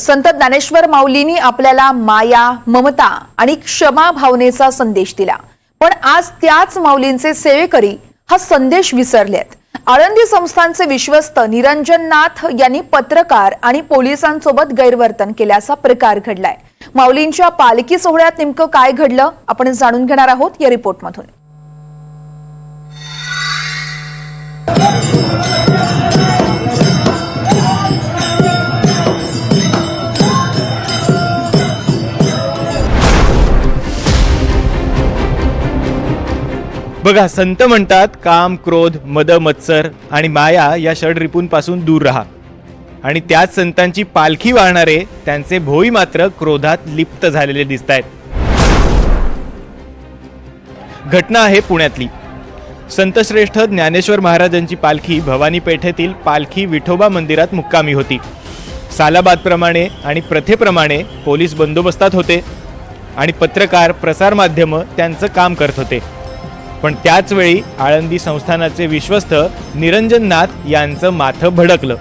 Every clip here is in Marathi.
संत ज्ञानेश्वर माऊलींनी आपल्याला माया ममता आणि क्षमा भावनेचा संदेश दिला. पण आज त्याच माऊलींचे सेवेकरी हा संदेश विसरलेत आळंदी संस्थांचे विश्वस्त निरंजन नाथ यांनी पत्रकार आणि पोलिसांसोबत गैरवर्तन केल्याचा प्रकार घडलाय. माऊलींच्या पालखी सोहळ्यात नेमकं काय घडलं आपण जाणून घेणार आहोत या रिपोर्टमधून. बघा संत म्हणतात काम क्रोध मद मत्सर आणि माया या षड रिपूंपासून दूर राहा. आणि त्याच संतांची पालखी वाहणारे त्यांचे भोई मात्र क्रोधात लिप्त झालेले दिसत आहेत घटना आहे पुण्यातली. संतश्रेष्ठ ज्ञानेश्वर महाराजांची पालखी भवानी पेठेतील पालखी विठोबा मंदिरात मुक्कामी होती. सालाबादप्रमाणे आणि प्रथेप्रमाणे पोलीस बंदोबस्तात होते आणि पत्रकार प्रसारमाध्यमं त्यांचं काम करत होते. पण त्याच वेळी आळंदी संस्थानाचे विश्वस्त निरंजन नाथ यांचं माथं भडकलं.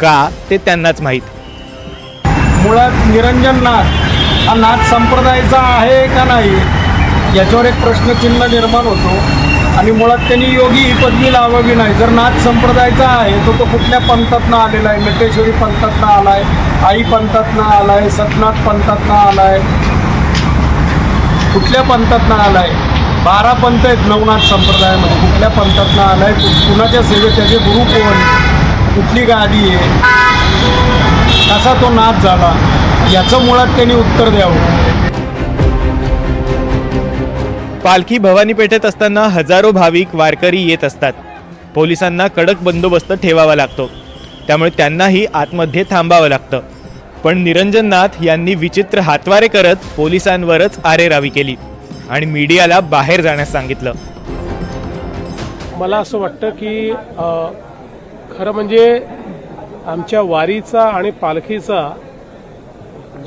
का ते त्यांनाच माहीत. मुळात निरंजन नाथ हा नाथ संप्रदायाचा आहे का नाही याच्यावर एक प्रश्नचिन्ह निर्माण होतो. आणि मुळात त्यांनी योगी ही पदवी लावावी नाही. जर नाथ संप्रदायाचा आहे तर तो कुठल्या पंथातनं आलेला आहे? नटेश्वरी पंथातनं आला आहे आई पंथातनं आला आहे सतनाथ पंथातनं आला आहे कुठल्या पंथातनं आला आहे बारा पंथ आहेत नवनाथ संप्रदायामध्ये. कुठल्या पंथातनं आला आहे कुणाच्या सेवेत त्याचे गुरु कोण? कुठली गादी आहे? कसा तो नाथ झाला? याचं मुळात त्यांनी उत्तर द्यावं. पालखी भवानी पेठेत असताना हजारो भाविक वारकरी येत असतात. पोलिसांना कडक बंदोबस्त ठेवावा लागतो. त्यामुळे त्यांनाही आतमध्ये थांबावं लागतं. पण निरंजन नाथ यांनी विचित्र हातवारे करत पोलिसांवरच आरेरावी केली. आणि मीडियाला बाहेर जाण्यास सांगितलं. मला असं वाटतं की खरं म्हणजे आमच्या वारीचा आणि पालखीचा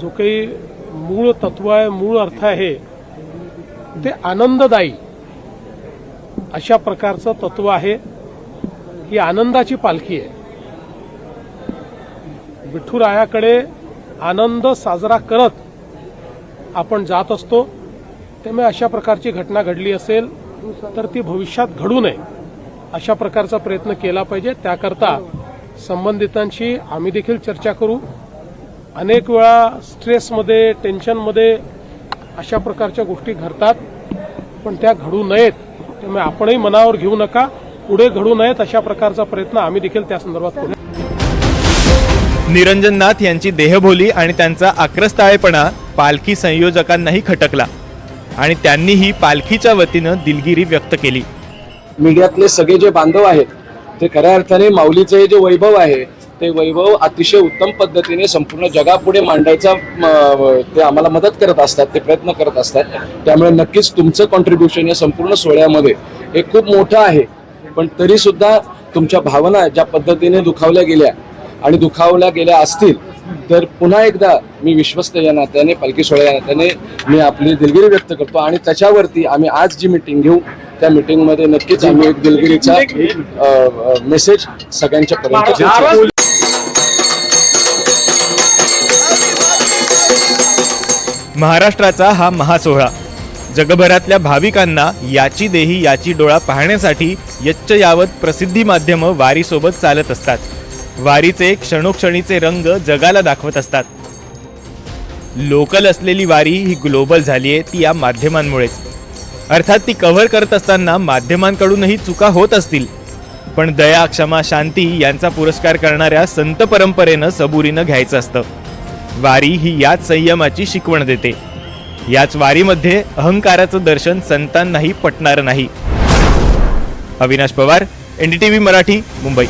जो काही मूळ तत्व आहे मूळ अर्थ आहे ते आनंददायी अशा प्रकारचं तत्व आहे ही आनंदाची पालखी आहे. विठ्ठुरायाकडे आनंद साजरा करत आपण जात असतो. त्यामुळे अशा प्रकारची घटना घडली असेल तर ती भविष्यात घडू नये अशा प्रकारचा प्रयत्न केला पाहिजे. त्याकरता संबंधितांशी आम्ही देखील चर्चा करू. अनेक वेळा स्ट्रेसमध्ये टेन्शनमध्ये अशा प्रकारच्या गोष्टी घडतात पण त्या घडू नयेत. त्यामुळे आपणही मनावर घेऊ नका. पुढे घडू नयेत अशा प्रकारचा प्रयत्न आम्ही देखील त्या संदर्भात करू. निरंजन नाथ यांची देहबोली आणि त्यांचा आक्रस्ताळेपणा पालखी संयोजकांनाही खटकला. आणि त्यांनीही पालखीच्या वतीनं दिलगिरी व्यक्त केली. मीडियातले सगळे जे बांधव आहेत ते खऱ्या अर्थाने माऊलीचं हे जे वैभव आहे ते वैभव अतिशय उत्तम पद्धतीने संपूर्ण जगापुढे मांडायचा ते आम्हाला मदत करत असतात ते प्रयत्न करत असतात. त्यामुळे नक्कीच तुमचं कॉन्ट्रीब्युशन या संपूर्ण सोहळ्यामध्ये हे खूप मोठं आहे. पण तरी सुद्धा तुमच्या भावना ज्या पद्धतीने दुखावल्या गेल्या आणि दुखावल्या गेल्या असतील तर पुन्हा एकदा मी विश्वस्त या नात्याने पालखी सोहळ्या या नात्याने मी आपली दिलगिरी व्यक्त करतो आणि त्याच्यावरती आम्ही आज जी मिटिंग घेऊ त्या मिटिंगमध्ये नक्कीच आम्ही एक दिलगिरीचा मेसेज सगळ्यांच्या पर्यंत. महाराष्ट्राचा हा महासोहळा जगभरातल्या भाविकांना याची देही याची डोळा पाहण्यासाठी यच्च यावत प्रसिद्धी माध्यमं वारीसोबत चालत असतात वारीचे क्षणोक्षणीचे रंग जगाला दाखवत असतात. लोकल असलेली वारी ही ग्लोबल झाली आहे ती या माध्यमांमुळेच. अर्थात ती कव्हर करत असताना माध्यमांकडूनही चुका होत असतील. पण दया क्षमा शांती यांचा पुरस्कार करणाऱ्या संत परंपरेनं सबुरीनं घ्यायचं असतं. वारी ही याच संयमाची शिकवण देते. याच वारीमध्ये अहंकाराचं दर्शन संतांनाही पटणारं नाही. अविनाश पवार एनडीटीव्ही मराठी मुंबई.